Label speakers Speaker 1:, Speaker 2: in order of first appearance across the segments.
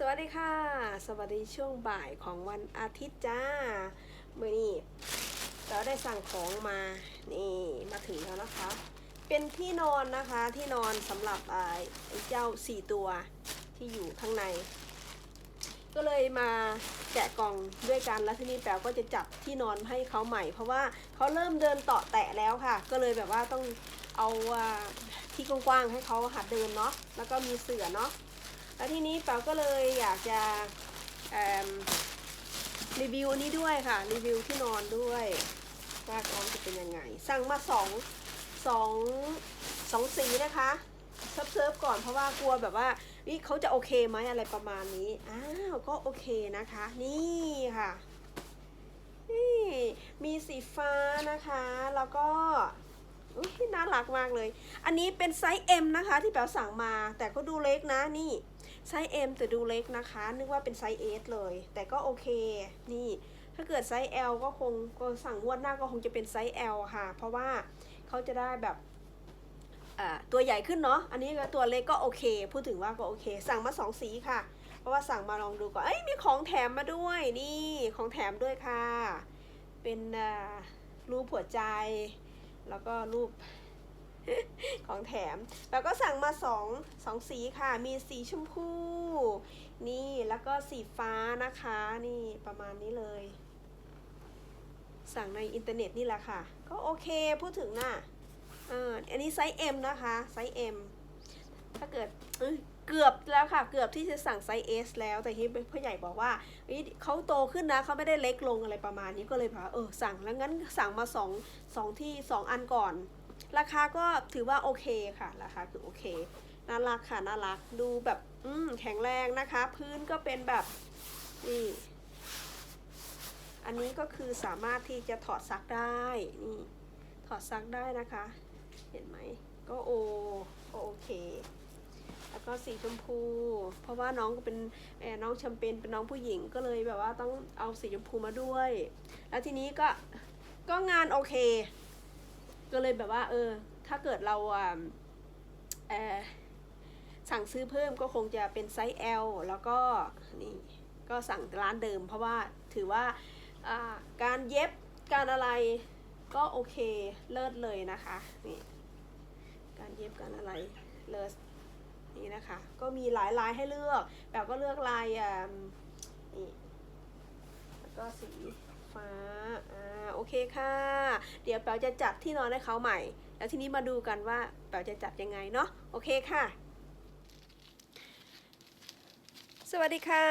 Speaker 1: สวัสดีค่ะ สวัสดีช่วงบ่ายของวันอาทิตย์จ้าเมื่อนี้เราได้สั่งของมานี่มาถึงแล้วนะคะ เป็นที่นอนนะคะที่นอนสำหรับไอ้เจ้าสี่ตัวที่อยู่ข้างใน ก็เลยมาแกะกล่องด้วยกันแล้วที่นี้แป๋วก็จะจับที่นอนให้เขาใหม่ เพราะว่าเขาเริ่มเดินเตาะแตะแล้วค่ะ ก็เลยแบบว่าต้องเอาที่กว้างๆให้เขาหัดเดินเนาะแล้วก็มีเสือเนาะ แล้วทีนี้เปาก็เลยอยากจะรีวิวอันนี้ด้วยค่ะ รีวิวที่นอนด้วยว่าน้องจะเป็นยังไง สั่งมาสองสองสองสีนะคะเซิร์ฟเซิร์ฟก่อนเพราะว่ากลัวแบบว่านี่เขาจะโอเคไหมอะไรประมาณนี้อ้าวก็โอเคนะคะ นี่ค่ะนี่มีสีฟ้านะคะ แล้วก็น่ารักมากเลย อันนี้เป็นไซส์ M นะคะที่แป๋วสั่งมา แต่ก็ดูเล็กนะนี่ ไซส์ M แต่ดูเล็กนะคะ นึกว่าเป็นไซส์ S เลย แต่ก็โอเค นี่ ถ้าเกิดไซส์ L ก็คงก็สั่งงวดหน้าก็คงจะเป็นไซส์ L ค่ะ เพราะว่าเขาจะได้แบบตัวใหญ่ขึ้นเนาะ อันนี้ก็ตัวเล็กก็โอเค พูดถึงว่าก็โอเค สั่งมาสองสีค่ะ เพราะว่าสั่งมาลองดูก่อน เอ้ย มีของแถมมาด้วย นี่ ของแถมด้วยค่ะ เป็นรูปหัวใจ แล้วก็รูป ของแถม แล้วก็สั่งมาสองสองสีค่ะ มีสีชมพู นี่แล้วก็สีฟ้านะคะ นี่ประมาณนี้เลย สั่งในอินเทอร์เน็ตนี่แหละค่ะ ก็โอเคพูดถึงน่ะอันนี้ไซส์ M นะคะไซส์ M ถ้าเกิดเกือบแล้วค่ะ เกือบที่จะสั่งไซส์ S แล้วแต่ที่พ่อใหญ่บอกว่าเอ้เขาโตขึ้นนะเขาไม่ได้เล็กลงอะไรประมาณนี้ก็เลยบอกว่าเออสั่งแล้วงั้นสั่งมาสองสองที่สองอันก่อน ราคาก็ถือว่าโอเคค่ะ ราคาคือโอเค น่ารักค่ะน่ารัก ดูแบบอืมแข็งแรงนะคะ พื้นก็เป็นแบบนี่ อันนี้ก็คือสามารถที่จะถอดซักได้นี่ถอดซักได้นะคะ เห็นไหมก็โอก็โอเคแล้วก็สีชมพู เพราะว่าน้องก็เป็นเออน้องแชมเปญเป็นน้องผู้หญิงก็เลยแบบว่าต้องเอาสีชมพูมาด้วย แล้วทีนี้ก็ก็งานโอเค ก็เลยแบบว่า เออ ถ้าเกิดเราอ่าเออสั่งซื้อเพิ่มก็คงจะเป็นไซส์ L แล้วก็นี่ก็สั่งร้านเดิม เพราะว่าถือว่าการเย็บการอะไรก็โอเคเลิศเลยนะคะนี่การเย็บการอะไรเลิศนี่นะคะ ก็มีหลายลายให้เลือกแบบก็เลือกลายอ่านี่แล้วก็สีฟ้าอ่า เคค่ะ เดี๋ยวแป๋วจะจัดที่นอนให้เขาใหม่ แล้วทีนี้มาดูกันว่าแป๋วจะจัดยังไงเนาะโอเคค่ะ สวัสดีค่ะ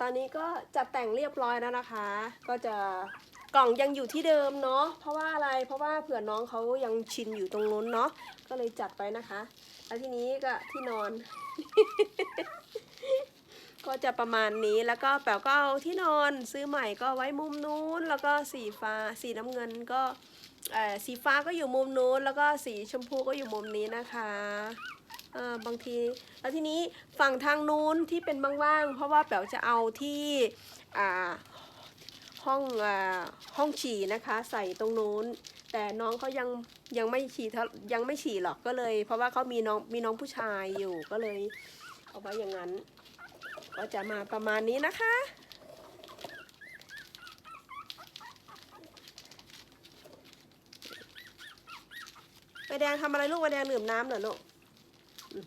Speaker 1: ตอนนี้ก็จัดแต่งเรียบร้อยแล้วนะคะ ก็จะกล่องยังอยู่ที่เดิมเนาะเพราะว่าอะไรเพราะว่าเผื่อน้องเขายังชินอยู่ตรงนู้นเนาะก็เลยจัดไปนะคะ แล้วทีนี้ก็ที่นอน ก็จะประมาณนี้แล้วก็แป๋วก็เอาที่นอนซื้อใหม่ก็ไว้มุมนู้น แล้วก็สีฟ้าสีน้ำเงินก็สีฟ้าก็อยู่มุมนู้น แล้วก็สีชมพูก็อยู่มุมนี้นะคะอ่อบางที แล้วทีนี้ฝั่งทางนู้นที่เป็นว่างๆเพราะว่าแป๋วจะเอาที่อ่าห้องอ่าห้องฉี่นะคะ ใส่ตรงนู้น แต่น้องเขายังยังไม่ฉี่ยังไม่ฉี่หรอกก็เลย เพราะว่าเขามีน้องมีน้องผู้ชายอยู่ก็เลย เอาไว้อย่างนั้น ก็จะมาประมาณนี้นะคะ ใบแดงทำอะไรลูกใบแดงดื่มน้ำเหรอลูกอืม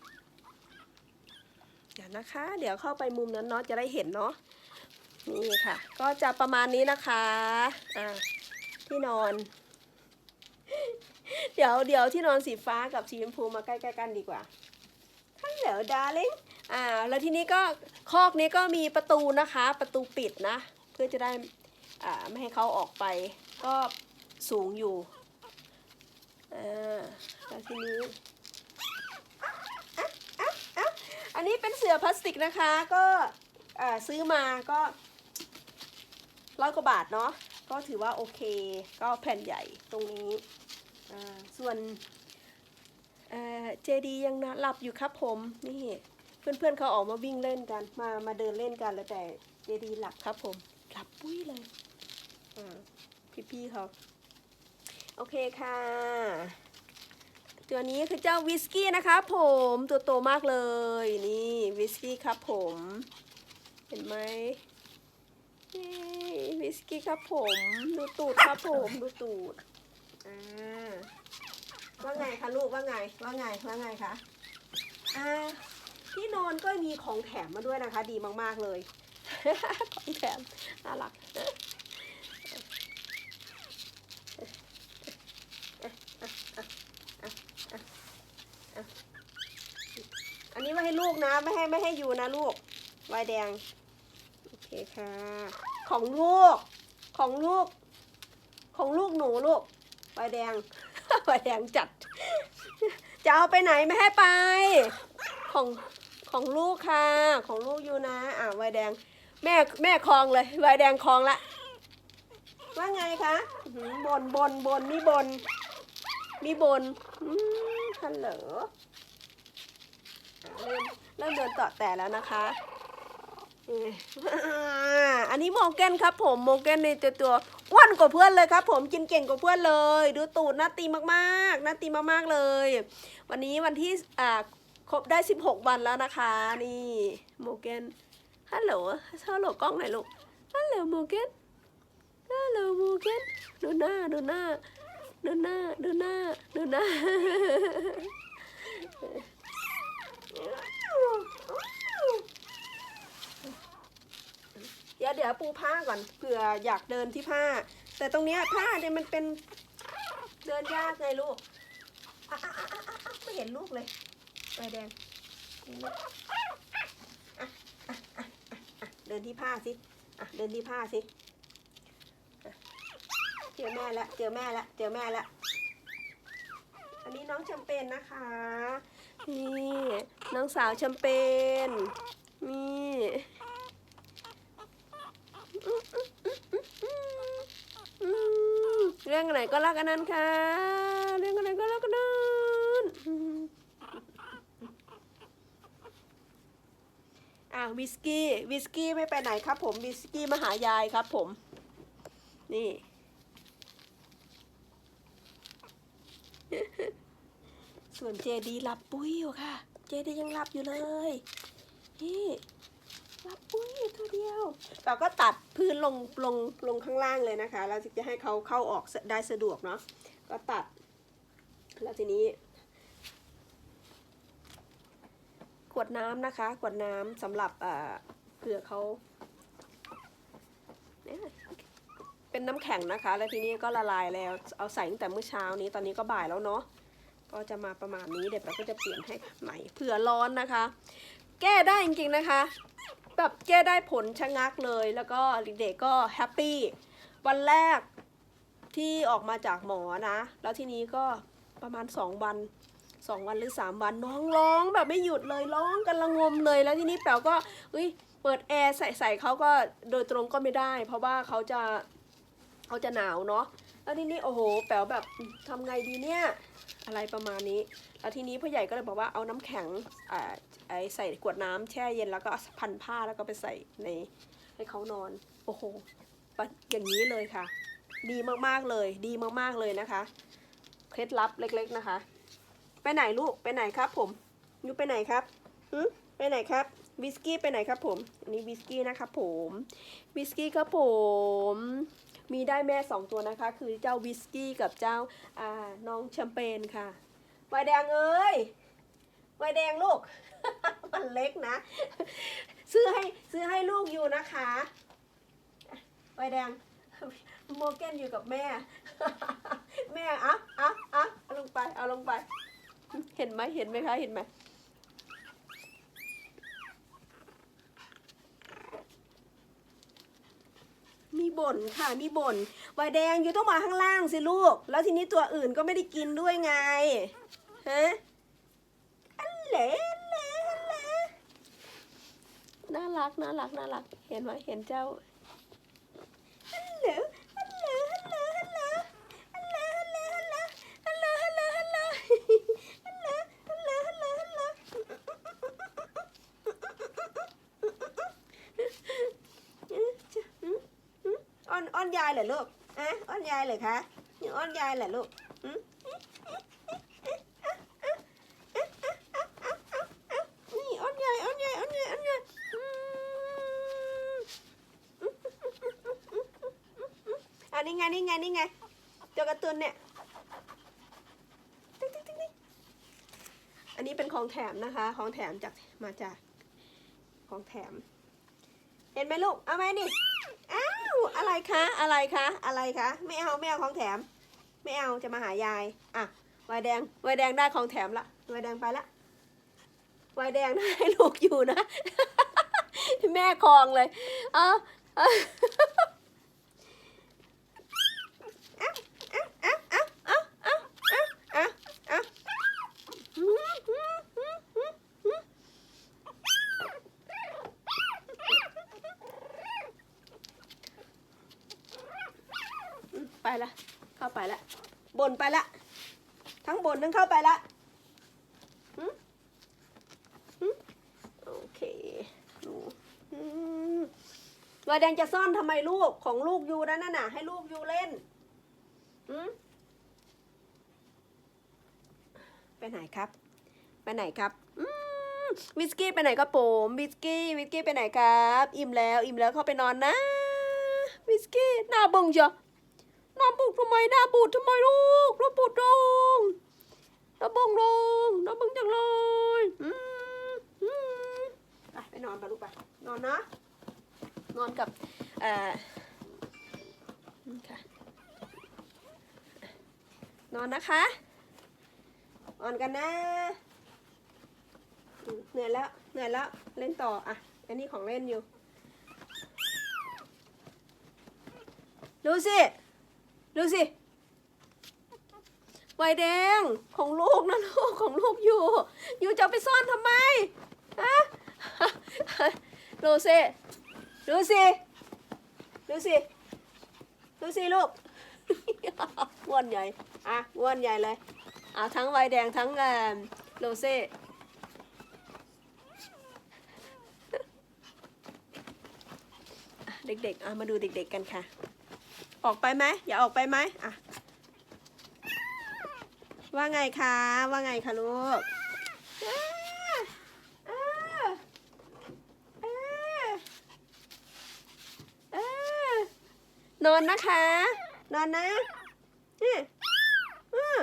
Speaker 1: เดี๋ยวนะคะ เดี๋ยวเข้าไปมุมนั้นเนาะจะได้เห็นเนาะนี่ค่ะ ก็จะประมาณนี้นะคะอ่าที่นอน เดี๋ยวเดี๋ยวที่นอนสีฟ้ากับสีชมพูมาใกล้ๆกันดีกว่าฮัลโหลดาร์ลิงอ่า แล้วทีนี้ก็ คอกนี้ก็มีประตูนะคะ ประตูปิดนะ เพื่อจะได้ไม่ให้เขาออกไป ก็สูงอยู่อ่าแล้วทีนี้อะอะอะอันนี้เป็นเสือพลาสติกนะคะ ก็ซื้อมาก็ร้อยกว่าบาทเนาะ ก็ถือว่าโอเค ก็แผ่นใหญ่ตรงนี้ ส่วนเจดียังนะหลับอยู่ครับผม นี่ เพื่อนๆเเขาออกมาวิ่งเล่นกัน มามาเดินเล่นกันแล้วแต่เจดีหลับครับผมหลับปุ้ยเลยอ่าพี่ๆเขาโอเคค่ะ ตัวนี้คือเจ้าวิสกี้นะคะผมตัวโตมากเลยนี่วิสกี้ครับผม เห็นไหมนี่วิสกี้ครับผม ดูตูดครับผมดูตูดอ่าว่าไงคะลูกว่าไงว่าไงว่าไงคะอ่า ที่นอนก็มีของแถมมาด้วยนะคะ ดีมากๆเลย ของแถมน่ารักอันนี้ไว้ให้ลูกนะ ไม่ให้ไม่ให้อยู่นะลูกวายแดง โอเคค่ะ ของลูก ของลูก ของลูกหนูลูกวายแดงวายแดงจัด จะเอาไปไหนไม่ให้ไป ของของลูกค่ะ ของลูกอยู่นะ อ่าวายแดง แม่แม่คลองเลยวายแดงคลองละ ว่าไงคะบนบนบนมีบน มีบนฮัลโหลเริ่มเริ่มเดินต่อแต่แล้วนะคะอันนี้โมเก้นครับ ผมโมเก้นในตัวตัวอ้วนกว่าเพื่อนเลยครับ ผมกินเก่งกว่าเพื่อนเลย ดูตูดหน้าตีมากๆหน้าตีมากๆเลย วันนี้วันที่อ่า ครบได้ 16 วันแล้วนะคะ นี่โมเกนฮัลโหลฮัลโหลกล้องหน่อยลูกฮัลโหลโมเกนฮัลโหลโมเกนดูหน้าดูหน้าดูหน้าดูหน้าดูหน้าเดี๋ยวเดี๋ยวปูผ้าก่อนเผื่ออยากเดินที่ผ้า แต่ตรงเนี้ยผ้าเนี่ยมันเป็นเดินยากไงลูกไม่เห็นลูกเลย ใบแดงเดินที่ผ้าสิเดินที่ผ้าสิเจอแม่แล้วเจอแม่แล้วเจอแม่แล้วอันนี้น้องแชมเปญนะคะ นี่น้องสาวแชมเปญนี่เรื่องอะไรก็รักอันนั้นค่ะ เรื่อง อะวิสกี้วิสกี้ไม่ไปไหนครับ ผมวิสกี้มาหายายครับ ผม นี่ ส่วนเจดีหลับปุ้ยอยู่ค่ะ เจดียังหลับอยู่เลยนี่หลับปุ้ยตัวเดียว เราก็ตัดพื้นลงลงลงข้างล่างเลยนะคะแล้วจะให้เขาเข้าออกได้สะดวกเนาะก็ตัด แล้วทีนี้ ขวดน้ำนะคะขวดน้ำสำหรับเผื่อเขาเป็นน้ำแข็งนะคะ แล้วทีนี้ก็ละลายแล้ว เอาใส่ตั้งแต่เมื่อเช้านี้ ตอนนี้ก็บ่ายแล้วเนาะ ก็จะมาประมาณนี้ เดี๋ยวเราก็จะเปลี่ยนให้ใหม่เผื่อร้อนนะคะ แก้ได้จริงๆนะคะ แบบแก้ได้ผลชะงักเลย แล้วก็เด็กก็แฮปปี้ วันแรกที่ออกมาจากหมอนะ แล้วทีนี้ก็ประมาณ 2 วัน สองวันหรือสามวันน้องร้องแบบไม่หยุดเลยร้องกันละงมเลยแล้วทีนี้แป๋วก็เฮ้ยเปิดแอร์ใส่ใส่เขาก็โดยตรงก็ไม่ได้ เพราะว่าเขาจะเขาจะหนาวเนาะแล้วทีนี้โอ้โหแป๋วแบบทำไงดีเนี่ยอะไรประมาณนี้ แล้วทีนี้พ่อใหญ่ก็เลยบอกว่าเอาน้ำแข็งอ่าไอใส่กวดน้ำแช่เย็นแล้วก็พันผ้าแล้วก็ไปใส่ในให้เขานอน โอ้โหอย่างนี้เลยค่ะ ดีมากๆเลย ดีมากๆเลยนะคะ เคล็ดลับเล็ก ๆนะคะ ไปไหนลูก ไปไหนครับ ผมยูไปไหนครับหึไปไหนครับวิสกี้ไปไหนครับผม อันนี้วิสกี้นะครับผมวิสกี้ครับผม มีได้แม่สองตัวนะคะ คือเจ้าวิสกี้กับเจ้าอ่าน้องแชมเปญค่ะวาแดงเอ้ยไวแดงลูก มันเล็กนะ ซื้อให้ซื้อให้ลูกอยู่นะคะไวแดงโมเกนอยู่กับแม่ มเห็นไหมคะเห็นไหมมีบ่นค่ะมีบ่นใบแดงอยู่ต้องมาข้างล่างสิลูก แล้วทีนี้ตัวอื่นก็ไม่ได้กินด้วยไงฮะอัเล่เล่อันเล่น่ารักน่ารักน่ารัก เห็นไหมเห็นเจ้า อนยายเหรอลูกอะอ้อนยายเลยคะหนูอ้อนยายเหรอลูกนี่อ้อนยายอ้อนยายอ้อนยายอ้อนยายอันนี้ไงนี่ไงนี่ไงเจ้ากระตุนเนี่ยอันนี้เป็นของแถมนะคะ ของแถมจากมาจากของแถม เห็นไหมลูก เอาไหมนี่อ้า อะไรคะอะไรคะอะไรคะไม่เอาไม่เอาของแถม ไม่เอาจะมาหายายอะวายแดงวายแดงได้ของแถมละวายแดงไปละวายแดงได้ให้ลูกอยู่นะ แม่คลองเลย เออาเอาเอาเอาเอาเอาเอาเอาหืมหืมหืมหืมหืม อืม ไปละ เข้าไปละ บนไปละ ทั้งบนทั้งเข้าไปละหืมหืมโอเคดูอืมวายแดงจะซ่อนทำไมลูกของลูกยูนั่นน่ะ ให้ลูกยูเล่นหืมไปไหนครับ ไปไหนครับมวิสกี้ไปไหนครับผมวิสกี้วิสกี้ไปไหนครับ อิ่มแล้ว อิ่มแล้วเข้าไปนอนนะวิสกี้หน้าบึงเชียว หน้าบูดทำไมหน้าบูดทำไมลูกหน้าบูดลงหน้าบงลงหน้าบึงจังเลยอืมอืมไปไปนอนไปลูกไปนอนนะ นอนกับเอ่อนี่ค่ะนอนนะคะนอนกันนะเหนื่อยแล้วเหนื่อยแล้วเล่นต่ออะอันนี้ของเล่นอยู่ดูสิ ดูสิไวแดงของลูกนะลูกของลูกอยู่ อยู่จะไปซ่อนทำไมฮะดูสิดูสิดูสิดูสิลูกอ้วนใหญ่อะอ้วนใหญ่เลยเอาทั้งไวแดงทั้งเอ่อโรเซ่เด็กๆอะมาดูเด็กๆกันค่ะ ออกไปไหมอย่าออกไปไหมอะว่าไงคะว่าไงคะลูกนอนนะคะ นอนนะนี่อ่า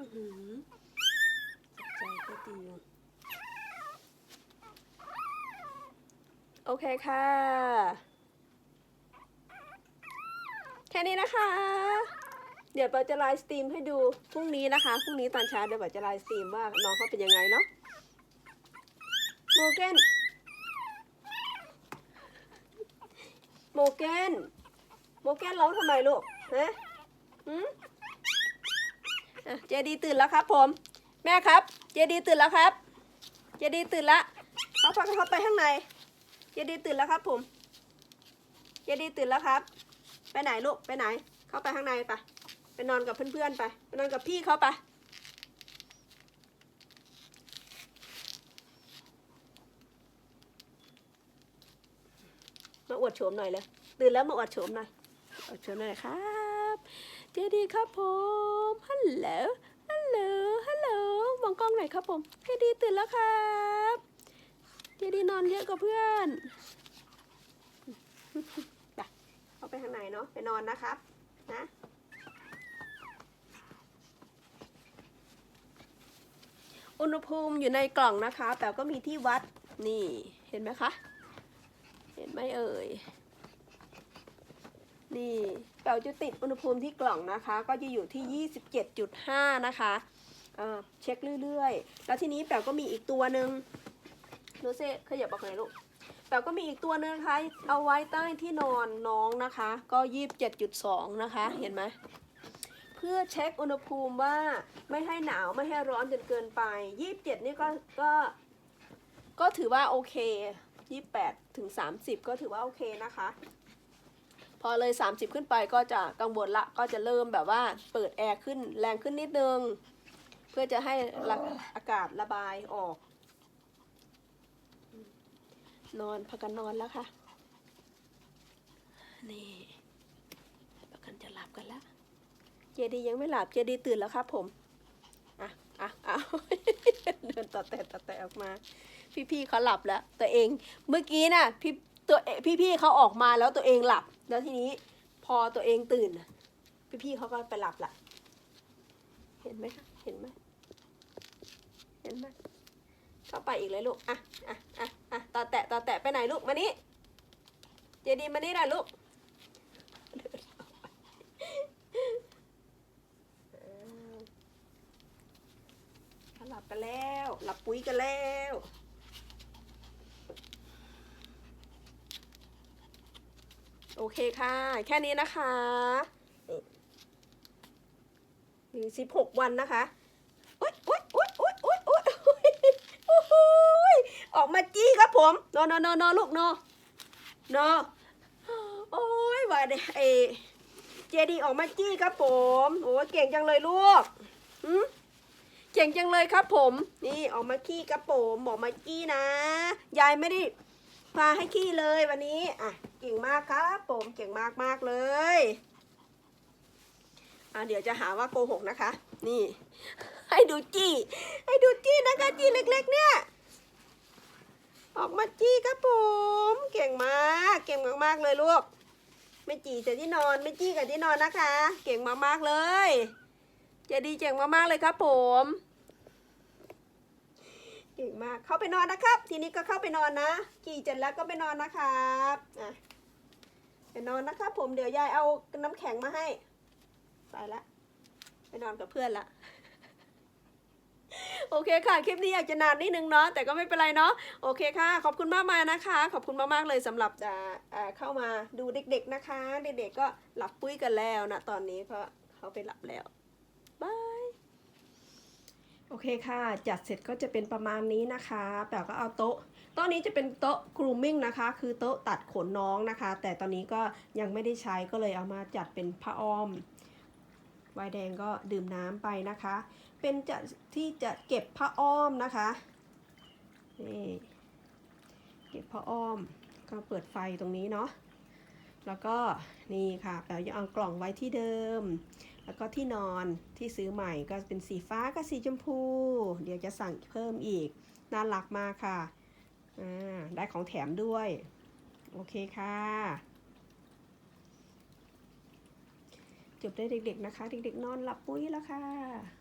Speaker 1: อื้อ หือใจก็ตีอยู่โอเคค่ะ แค่นี้นะคะ เดี๋ยวเราจะไลฟ์สตรีมให้ดูพรุ่งนี้นะคะ พรุ่งนี้ตอนเช้าเดี๋ยวเราจะไลฟ์สตรีมว่าน้องเขาเป็นยังไงเนาะโมเกนโมเกนโมเกนร้องทำไมลูกฮะหืม เจดีตื่นแล้วครับ ผม แม่ครับ เจดีตื่นแล้วครับ เจดีตื่นละเขาพาเขาไปข้างใน เจดีตื่นแล้วครับผม เจดีตื่นแล้วครับ ไปไหนลูกไปไหน เข้าไปข้างในไปไปนอนกับเพื่อนๆไปไปนอนกับพี่เขาไปมาอวดโฉมหน่อยเลยตื่นแล้วมาอวดโฉมหน่อยอวดโฉมหน่อยครับ เจดีครับผมฮัลโหลฮัลโหลฮัลโหลมองกล้องหน่อยครับผมเจดีตื่นแล้วครับเจดีนอนเยอะกว่าเพื่อนไปเข้าไปข้างในเนาะไปนอนนะครับนะอุณหภูมิอยู่ในกล่องนะคะ แต่ก็มีที่วัดนี่เห็นไหมคะ เห็นไหมเอ่ย นี่แปลจะติดอุณหภูมิที่กล่องนะคะ ก็จะอยู่ที่ 27.5 นะคะเช็คเรื่อยๆ แล้วทีนี้แปลก็มีอีกตัวหนึ่งโนเซ่ขยับออกหน่อยลูกแปลก็มีอีกตัวหนึงนะคะเอาไว้ใต้ที่นอนน้องนะคะ ก็ 27.2 นะคะ เห็นไหมเพื่อเช็คอุณหภูมิว่าไม่ให้หนาวไม่ให้ร้อนจนเกินไป 27 นี่ก็ก็ก็ถือว่าโอเค 28ถึง30 ก็ถือว่าโอเคนะคะ พอเลย 30 ขึ้นไปก็จะกังวลละก็จะเริ่มแบบว่าเปิดแอร์ขึ้นแรงขึ้นนิดนึง เพื่อจะให้อากาศระบายออก นอนพักกันนอนแล้วค่ะ นี่พักกันจะหลับกันแล้วเจดียังไม่หลับเจดีตื่นแล้วครับผมอะอะอะเดินต่อแต่ต่อแต่ออกมา พี่ๆเขาหลับแล้ว ตัวเองเมื่อกี้น่ะพี่ ตัวเอพี่ๆเขาออกมาแล้วตัวเองหลับ แล้วทีนี้พอตัวเองตื่น พี่ๆเขาก็ไปหลับละเห็นไหมคะเห็นไหมเห็นไหมเข้าไปอีกเลยลูกอะอะอะอะต่อแตะต่อแตะไปไหนลูกมานี่เจดีมานี่หน่อยลูกหลับกันแล้ว หลับปุ๋ยกันแล้ว โอเคค่ะ แค่นี้นะคะนี่สิบหกวันนะคะอุ๊ยอุ๊ยอุ๊ยอุ๊ยอุ๊ยอุ๊ยอุ๊ยโอ้โยออกมาจี้ครับผมนอนนอนนอนลูกนอนนอโอ้ยว่าเดเอเจดีออกมาจี้ครับผม โอ้ยเก่งจังเลยลูกหืมเก่งจังเลยครับผม นี่ออกมาขี้กระโปมบอกมาขี้นะ ยายไม่ได้ พาให้ขี้เลยวันนี้ อะ เก่งมากครับผมเก่งมากมากเลย อะเดี๋ยวจะหาว่าโกหกนะคะ นี่ ให้ดูจี้ ให้ดูจี้นะคะจี้เล็ก ๆ เนี่ย ออกมาจี้ครับผม เก่งมาก เก่งมากๆเลยลูก ไม่จี้แต่ที่นอน ไม่จี้กับที่นอนนะคะ เก่งมากๆเลยเจดีเก่งมากๆเลยครับผม เก่งมาก เข้าไปนอนนะครับ ทีนี้ก็เข้าไปนอนนะ กี่เสร็จแล้วก็ไปนอนนะครับอะไปนอนนะครับ ผมเดี๋ยวยายเอาน้ำแข็งมาให้ไปละไปนอนกับเพื่อนละโอเคค่ะ คลิปนี้อากจะนานนิดนึงเนาะ แต่ก็ไม่เป็นไรเนาะ โอเคค่ะ ขอบคุณมากมานะคะ ขอบคุณมากๆเลยสำหรับอ่าอ่าเข้ามาดูเด็กๆนะคะ เด็กๆก็หลับปุ้ยกันแล้วนะ ตอนนี้เพราะเขาไปหลับแล้ว บาย โอเคค่ะ จัดเสร็จก็จะเป็นประมาณนี้นะคะแต่ก็เอาโต๊ะโต๊ะนี้จะเป็นโต๊ะ grooming นะคะ คือโต๊ะตัดขนน้องนะคะ แต่ตอนนี้ก็ยังไม่ได้ใช้ก็เลยเอามาจัดเป็นผ้าอ้อมไวน์แดงก็ดื่มน้ำไปนะคะ เป็นจะที่จะเก็บผ้าอ้อมนะคะนี่เก็บผ้าอ้อมก็เปิดไฟตรงนี้เนาะแล้วก็นี่ค่ะแปลจะเอากล่องไว้ที่เดิม แล้วก็ที่นอนที่ซื้อใหม่ก็เป็นสีฟ้ากับสีชมพู เดี๋ยวจะสั่งเพิ่มอีก น่ารักมากค่ะ อ่า ได้ของแถมด้วย โอเคค่ะ จบได้เด็กๆนะคะ เด็กๆนอนหลับปุ้ยแล้วค่ะ